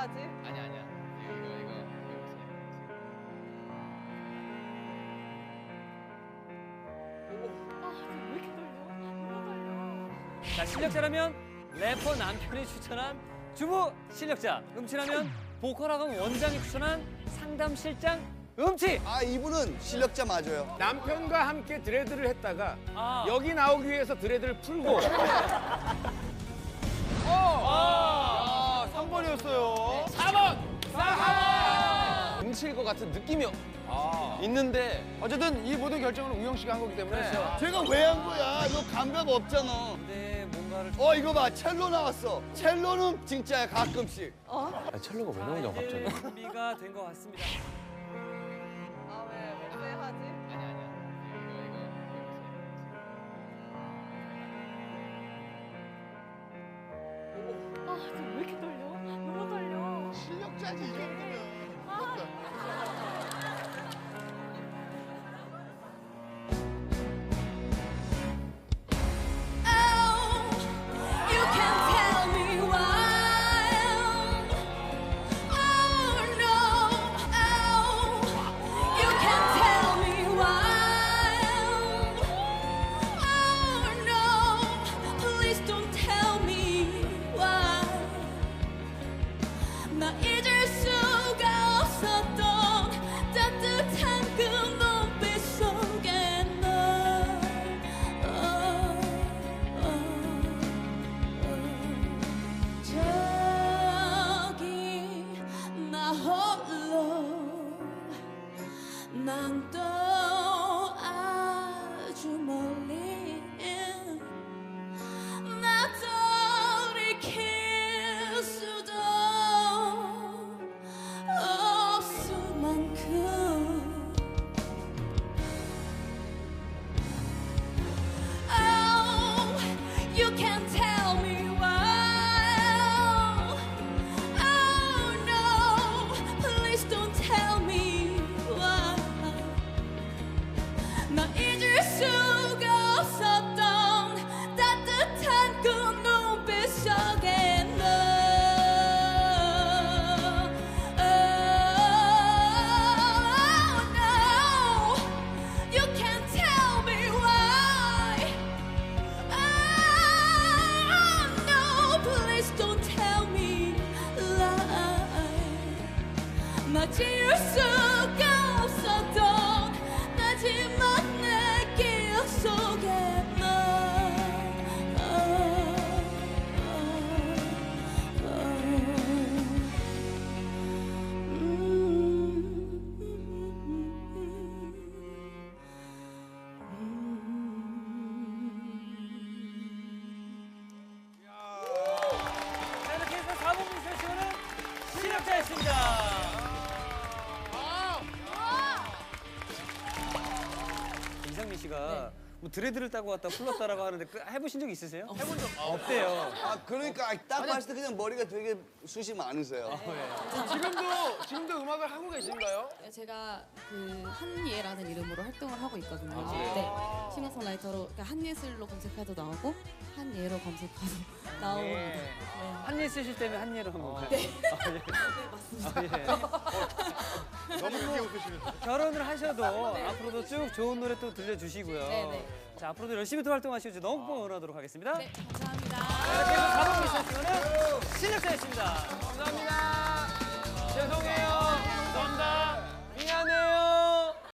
하지? 아니야 아니야. 이거 이거 이거. 아, 왜 이렇게 떨려? 너무 떨려. 자, 실력자라면 래퍼 남편이 추천한 주부 실력자. 음치라면 보컬학원 원장이 추천한 상담 실장 음치. 아 이분은 실력자 맞아요. 남편과 함께 드레드를 했다가 아. 여기 나오기 위해서 드레드를 풀고 아 3번이었어요. 4번! 음칠 것 같은 느낌이 있는데 어쨌든 이 모든 결정은 우영 씨가 한 거기 때문에 제가 왜 한 거야? 너 감각 없잖아. 근데 뭔가를 어 이거 봐 첼로 나왔어. 첼로는 진짜야 가끔씩. 첼로가 왜 나오냐 갑자기. 이제 준비가 된 것 같습니다. 아, 왜, 왜 하지? 아니야 아니야. 이거 이거 이거. 아, 왜 이렇게 떨려? 너무 떨려. 실력자지 이 정도면. You can tell me 나 지울 수가 없었던 씨가 뭐 드레드를 따고 왔다 풀렀다라고 하는데 그 해보신 적 있으세요? 해본 적 없대요. 아 그러니까 딱 봤을 때 그냥 머리가 되게 숱이 많으세요. 지금도 지금도 음악을 하고 계신가요? 제가 그 한예라는 이름으로 활동을 하고 있거든요. 네. 싱어송라이터로 그러니까 한예슬로 검색해도 나오고 한예로 검색해도 나오고 예. 네. 한예 쓰실 때면 한예로 한번 가요. 네. 맞습니다. 너무 크게 웃으시는. 결혼을 하셔도 앞으로도 쭉 좋은 노래 또 들려주시고요. 네, 네. 자, 앞으로도 열심히 또 활동하시고 너무 꼭 응원하도록 하겠습니다. 네, 감사합니다. 자, 해서 4분 미션 시간은